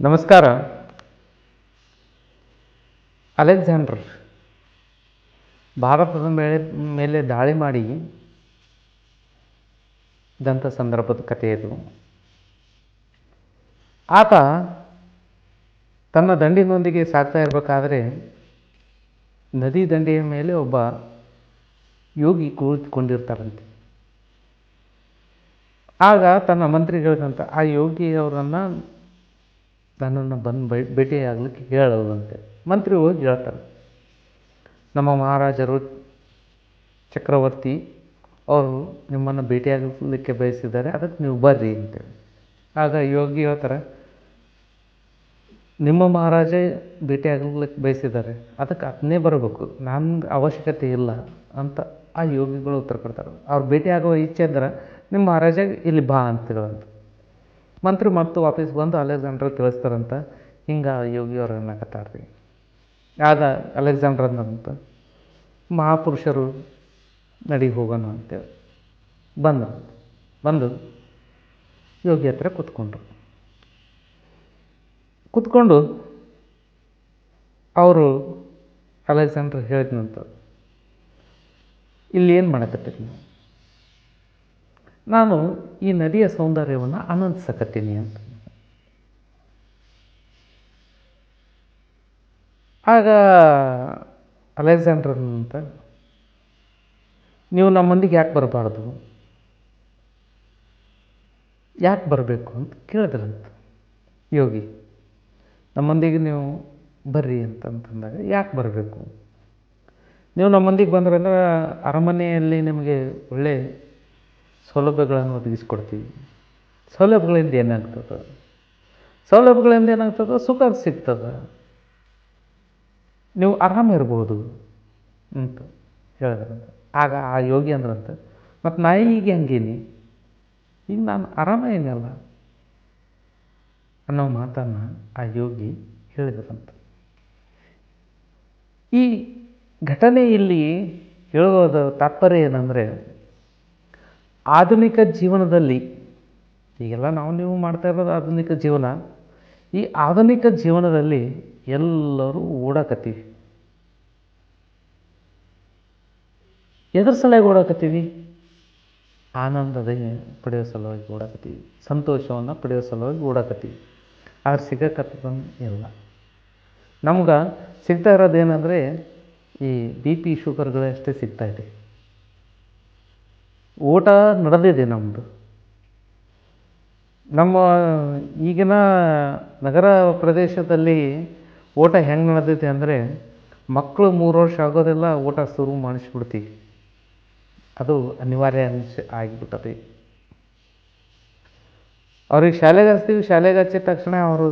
ನಮಸ್ಕಾರ. ಅಲೆಕ್ಸಾಂಡರ್, ಭಾರತದ ಮೇಲೆ ಮೇಲೆ ದಾಳಿ ಮಾಡಿ ದಂಥ ಸಂದರ್ಭದ ಕಥೆ ಇದು. ಆತ ತನ್ನ ದಂಡಿನೊಂದಿಗೆ ಸಾಗ್ತಾ ಇರಬೇಕಾದ್ರೆ ನದಿ ದಂಡೆಯ ಮೇಲೆ ಒಬ್ಬ ಯೋಗಿ ಕುಳಿತುಕೊಂಡಿರ್ತಾರಂತೆ ಆಗ ತನ್ನ ಮಂತ್ರಿಗಳಿಗಂತ ಆ ಯೋಗಿಯವರನ್ನು ನನ್ನನ್ನು ಬಂದು ಬೈ, ಭೇಟಿಯಾಗಲಿಕ್ಕೆ ಹೇಳುವಂತೆ ಮಂತ್ರಿ ಹೋಗಿ ಹೇಳ್ತಾರೆ ನಮ್ಮ ಮಹಾರಾಜರು ಚಕ್ರವರ್ತಿ ಅವರು ನಿಮ್ಮನ್ನು ಭೇಟಿಯಾಗಲಿಕ್ಕೆ ಬಯಸಿದ್ದಾರೆ, ಅದಕ್ಕೆ ನೀವು ಬರ್ರಿ ಅಂತೇಳಿ. ಆಗ ಯೋಗಿ ಹೇಳ್ತಾರೆ, ನಿಮ್ಮ ಮಹಾರಾಜ ಭೇಟಿಯಾಗಲಿಕ್ಕೆ ಬಯಸಿದ್ದಾರೆ, ಅದಕ್ಕೆ ಅದನ್ನೇ ಬರಬೇಕು ನಮ್ಗೆ ಅವಶ್ಯಕತೆ ಇಲ್ಲ ಅಂತ ಆ ಯೋಗಿಗಳು ಉತ್ತರ ಕೊಡ್ತಾರೆ. ಅವ್ರು ಭೇಟಿಯಾಗುವ ಇಚ್ಛೆ ಅಂದ್ರೆ ನಿಮ್ಮ ಮಹಾರಾಜ ಇಲ್ಲಿ ಬಾ ಅಂತ ಹೇಳಂತ ಮಂತ್ರಿ ಮತ್ತು ವಾಪಸ್ ಬಂದು ಅಲೆಕ್ಸಾಂಡ್ರ್ ತಿಳಿಸ್ತಾರಂತ. ಹಿಂಗೆ ಯೋಗಿಯವ್ರು ಅನ್ನಕತ್ತಾರ್ರಿ ಆದ ಅಲೆಕ್ಸಾಂಡ್ರ್ ಅಂದಂತ ಮಹಾಪುರುಷರು ನಡಿ ಹೋಗೋಣ ಅಂತೇಳಿ ಬಂದ ಬಂದು ಯೋಗಿ ಹತ್ರ ಕೂತ್ಕೊಂಡ್ರು. ಕೂತ್ಕೊಂಡು ಅವರು ಅಲೆಕ್ಸಾಂಡ್ರ್ ಹೇಳಿದ್ನಂತ. ಇಲ್ಲಿ ಏನು ಮಾಡಕತ್ತೀರಿ ನೀವು? ನಾನು ಈ ನದಿಯ ಸೌಂದರ್ಯವನ್ನು ಆನಂದಿಸಕತ್ತೀನಿ ಅಂತ. ಆಗ ಅಲೆಕ್ಸಾಂಡರ್ ಅಂತ, ನೀವು ನಮ್ಮೊಂದಿಗೆ ಯಾಕೆ ಬರಬಾರ್ದು? ಯಾಕೆ ಬರಬೇಕು? ಅಂತ ಕೇಳಿದ್ರಂತ. ಯೋಗಿ ನಮ್ಮೊಂದಿಗೆ ನೀವು ಬರ್ರಿ ಅಂತಂತಂದಾಗ ಯಾಕೆ ಬರಬೇಕು? ನೀವು ನಮ್ಮೊಂದಿಗೆ ಬಂದ್ರೆ ಬಂದ್ರಂದ್ರೆ ಅರಮನೆಯಲ್ಲಿ ನಿಮಗೆ ಒಳ್ಳೆ ಸೌಲಭ್ಯಗಳನ್ನು ಒದಗಿಸ್ಕೊಡ್ತೀವಿ. ಸೌಲಭ್ಯಗಳಿಂದ ಏನಾಗ್ತದೆ? ಸೌಲಭ್ಯಗಳಿಂದ ಏನಾಗ್ತದೆ? ಸುಖ ಸಿಗ್ತದೆ. ನೀವು ಆರಾಮ ಇರ್ಬೋದು ಅಂತ ಹೇಳಿದ್ರಂತ. ಆಗ ಆ ಯೋಗಿ ಅಂದ್ರಂತೆ ಮತ್ತು ನಾ ಈಗ ಹಂಗೇನಿ ಈಗ ನಾನು ಆರಾಮ ಏನಲ್ಲ. ಅನ್ನೋ ಮಾತನ್ನು ಆ ಯೋಗಿ ಹೇಳಿದ್ರಂತೆ. ಈ ಘಟನೆ ಇಲ್ಲಿ ಹೇಳುವುದು ತಾತ್ಪರ್ಯ ಏನಂದರೆ ಆಧುನಿಕ ಜೀವನದಲ್ಲಿ, ಈಗೆಲ್ಲ ನಾವು ನೀವು ಮಾಡ್ತಾ ಇರೋದು ಆಧುನಿಕ ಜೀವನ, ಈ ಆಧುನಿಕ ಜೀವನದಲ್ಲಿ ಎಲ್ಲರೂ ಓಡಾಕತ್ತೀವಿ. ಎದ್ರ ಸಲುವಾಗಿ ಓಡಾಕತ್ತೀವಿ. ಆನಂದದ ಪಡೆಯೋ ಸಲುವಾಗಿ ಓಡಾಕತ್ತೀವಿ. ಸಂತೋಷವನ್ನು ಪಡೆಯೋ ಸಲುವಾಗಿ ಓಡಾಕತ್ತೀವಿ. ಆದ್ರೆ ಸಿಗಕತ್ತದ ಇಲ್ಲ. ನಮ್ಗೆ ಸಿಗ್ತಾ ಇರೋದೇನೆಂದರೆ ಈ ಬಿ ಪಿ ಶುಗರ್ಗಳಷ್ಟೇ ಸಿಗ್ತಾಯಿದೆ ಊಟ ನಡೆದಿದೆ ನಮ್ಮದು ನಮ್ಮ ಈಗಿನ ನಗರ ಪ್ರದೇಶದಲ್ಲಿ ಊಟ ಹೆಂಗೆ ನಡೆದಿದೆ ಅಂದರೆ ಮಕ್ಕಳು ಮೂರು ವರ್ಷ ಆಗೋದೆಲ್ಲ ಊಟ ಶುರು ಮಾಡಿಸ್ಬಿಡ್ತೀವಿ. ಅದು ಅನಿವಾರ್ಯ ಅನಿಸ್ ಆಗಿಬಿಟ್ಟದೆ. ಅವ್ರಿಗೆ ಶಾಲೆಗೆ ಹಚ್ತೀವಿ, ಶಾಲೆಗೆ ಹಚ್ಚಿದ ತಕ್ಷಣ ಅವರು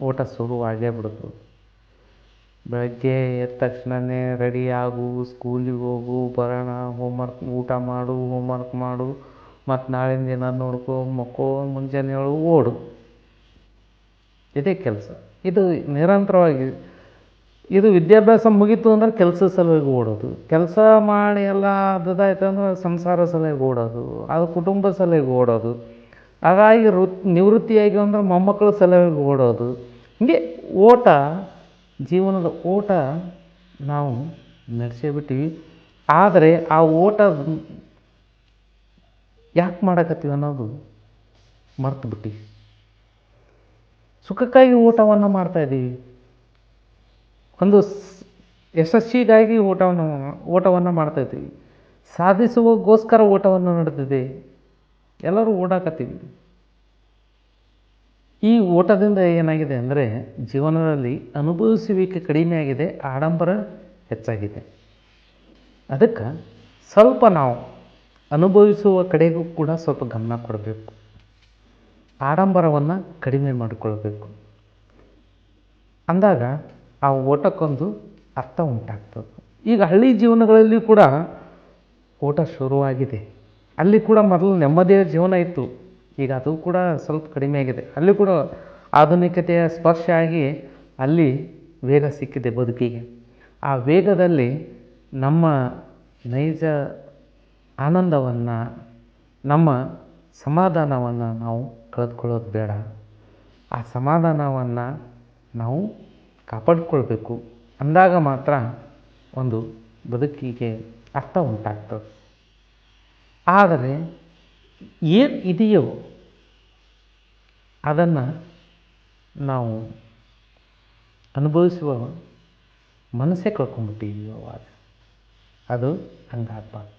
ಊಟ ಶುರು ಆಗೇ ಬಿಡೋದು ಬೆಳಗ್ಗೆ ಎದ್ದ ತಕ್ಷಣನೇ ರೆಡಿ ಆಗು ಸ್ಕೂಲಿಗೆ ಹೋಗು, ಬರೋಣ ಹೋಮ್ವರ್ಕ್ ಊಟ ಮಾಡು ಹೋಮ್ವರ್ಕ್ ಮಾಡು, ಮತ್ತು ನಾಳಿನ ದಿನ ನೋಡ್ಕೊ, ಮಕ್ಕೋ, ಮುಂಜಾನೆ ಹೇಳು ಓಡು. ಇದೇ ಕೆಲಸ. ಇದು ನಿರಂತರವಾಗಿ, ಇದು ವಿದ್ಯಾಭ್ಯಾಸ ಮುಗೀತು ಅಂದ್ರೆ ಕೆಲಸ ಸಲುವಾಗಿ ಓಡೋದು. ಕೆಲಸ ಮಾಡಿ ಎಲ್ಲ ಅದಾಯ್ತು ಅಂದ್ರೆ ಸಂಸಾರ ಸಲುವಾಗಿ ಓಡೋದು. ಅದು ಕುಟುಂಬ ಸಲುವಾಗಿ ಓಡೋದು. ಹಾಗಾಗಿ ವೃತ್, ನಿವೃತ್ತಿಯಾಗಿ ಅಂದ್ರೆ ಮೊಮ್ಮಕ್ಕಳ ಸಲುವಾಗಿ ಓಡೋದು. ಹೀಗೆ ಓಟ ಜೀವನದ ಓಟ ನಾವು ನಡೆಸೇ ಬಿಟ್ಟಿವಿ ಆದರೆ ಆ ಓಟ ಯಾಕೆ ಮಾಡಕತ್ತೀವಿ ಅನ್ನೋದು ಮರ್ತು ಬಿಟ್ಟಿವಿ ಸುಖಕ್ಕಾಗಿ ಊಟವನ್ನು ಮಾಡ್ತಾಯಿದ್ದೀವಿ ಒಂದು ಯಶಸ್ಸಿಗಾಗಿ ಊಟವನ್ನು ಊಟವನ್ನು ಮಾಡ್ತಾಯಿದ್ದೀವಿ ಸಾಧಿಸುವಗೋಸ್ಕರ ಓಟವನ್ನು ನಡೆದಿದೆ. ಎಲ್ಲರೂ ಓಡಾಕತ್ತೀವಿ. ಈ ಓಟದಿಂದ ಏನಾಗಿದೆ ಅಂದರೆ ಜೀವನದಲ್ಲಿ ಅನುಭವಿಸುವಿಕೆ ಕಡಿಮೆ ಆಗಿದೆ, ಆಡಂಬರ ಹೆಚ್ಚಾಗಿದೆ. ಅದಕ್ಕೆ ಸ್ವಲ್ಪ ನಾವು ಅನುಭವಿಸುವ ಕಡೆಗೂ ಕೂಡ ಸ್ವಲ್ಪ ಗಮನ ಕೊಡಬೇಕು. ಆಡಂಬರವನ್ನು ಕಡಿಮೆ ಮಾಡಿಕೊಳ್ಬೇಕು. ಅಂದಾಗ ಆ ಓಟಕ್ಕೊಂದು ಅರ್ಥ ಉಂಟಾಗ್ತದೆ. ಈಗ ಹಳ್ಳಿ ಜೀವನಗಳಲ್ಲಿ ಕೂಡ ಓಟ ಶುರುವಾಗಿದೆ. ಅಲ್ಲಿ ಕೂಡ ಮೊದಲು ನೆಮ್ಮದಿಯ ಜೀವನ ಇತ್ತು. ಈಗ ಅದು ಕೂಡ ಸ್ವಲ್ಪ ಕಡಿಮೆ ಆಗಿದೆ. ಅಲ್ಲಿ ಕೂಡ ಆಧುನಿಕತೆಯ ಸ್ಪರ್ಶ ಆಗಿ ಅಲ್ಲಿ ವೇಗ ಸಿಕ್ಕಿದೆ ಬದುಕಿಗೆ. ಆ ವೇಗದಲ್ಲಿ ನಮ್ಮ ನೈಜ ಆನಂದವನ್ನು, ನಮ್ಮ ಸಮಾಧಾನವನ್ನು ನಾವು ಕಳೆದುಕೊಳ್ಳೋದು ಬೇಡ. ಆ ಸಮಾಧಾನವನ್ನು ನಾವು ಕಾಪಾಡಿಕೊಳ್ಬೇಕು. ಅಂದಾಗ ಮಾತ್ರ ಒಂದು ಬದುಕಿಗೆ ಅರ್ಥ ಉಂಟಾಗ್ತದೆ. ಆದರೆ ಏನು ಇದೆಯೋ ಅದನ್ನು ನಾವು ಅನುಭವಿಸುವ ಮನಸ್ಸೇ ಕಳ್ಕೊಂಡ್ಬಿಟ್ಟಿದ್ದೀವಿ ಅವಾಗ. ಅದು ಹಂಗಾಗ್ಬಾರ್ದು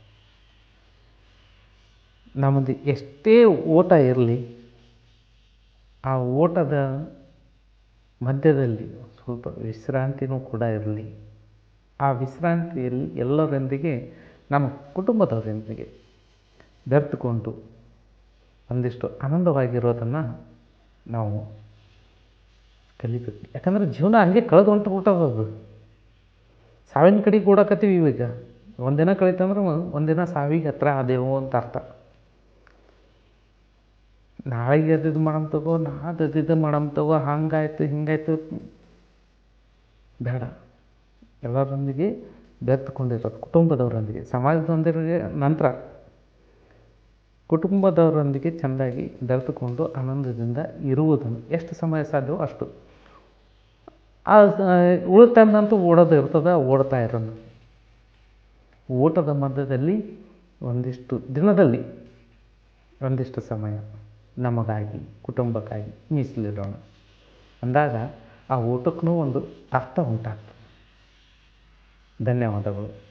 ನಮ್ಮದು ಎಷ್ಟೇ ಓಟ ಇರಲಿ, ಆ ಓಟದ ಮಧ್ಯದಲ್ಲಿ ಸ್ವಲ್ಪ ವಿಶ್ರಾಂತಿನೂ ಕೂಡ ಇರಲಿ. ಆ ವಿಶ್ರಾಂತಿಯಲ್ಲಿ ಎಲ್ಲರೊಂದಿಗೆ, ನಮ್ಮ ಕುಟುಂಬದವರೊಂದಿಗೆ ಬೆರೆತುಕೊಂಡು ಒಂದಿಷ್ಟು ಆನಂದವಾಗಿರೋದನ್ನು ನಾವು ಕಲಿಬೇಕು. ಯಾಕಂದ್ರೆ ಜೀವನ ಹಂಗೆ ಕಳೆದು ಹೊಂಟು ಬಿಟ್ಟದ ಅದು. ಸಾವಿನ ಕಡೆಗೆ ಓಡಾಕತ್ತೀವಿ ಇವಾಗ ಒಂದಿನ ಕಳೀತಂದ್ರೆ ಒಂದಿನ ಸಾವಿಗೆ ಹತ್ರ ಆದೇವು ಅಂತ ಅರ್ಥ. ನಾಳೆಗೆ ಅದು ಇದು ತಗೋ ನಾಳೆ ಅದು ಹಂಗಾಯ್ತು, ಹಿಂಗಾಯ್ತು. ಬೇಡ. ಎಲ್ಲರೊಂದಿಗೆ ಬೆರೆತುಕೊಂಡಿರೋದು ಕುಟುಂಬದವರೊಂದಿಗೆ ಸಮಾಜದೊಂದಿಗೆ ನಂತರ. ಕುಟುಂಬದವರೊಂದಿಗೆ ಚೆಂದಾಗಿ ಬೆರೆತುಕೊಂಡು ಆನಂದದಿಂದ ಇರುವುದನ್ನು ಎಷ್ಟು ಸಮಯ ಸಾಧ್ಯವೋ ಅಷ್ಟು. ಆ ಉಳಿದ ಟೈಮ್ನಂತೂ ಓಡೋದು ಇರ್ತದೆ ಓಡ್ತಾ ಇರೋಣ ಓಟದ ಮಧ್ಯದಲ್ಲಿ ಒಂದಿಷ್ಟು, ದಿನದಲ್ಲಿ ಒಂದಿಷ್ಟು ಸಮಯ ನಮಗಾಗಿ, ಕುಟುಂಬಕ್ಕಾಗಿ ಮೀಸಲಿಡೋಣ. ಅಂದಾಗ ಆ ಊಟಕ್ಕೂ ಒಂದು ಅರ್ಥ ಉಂಟಾಗ್ತದೆ. ಧನ್ಯವಾದಗಳು.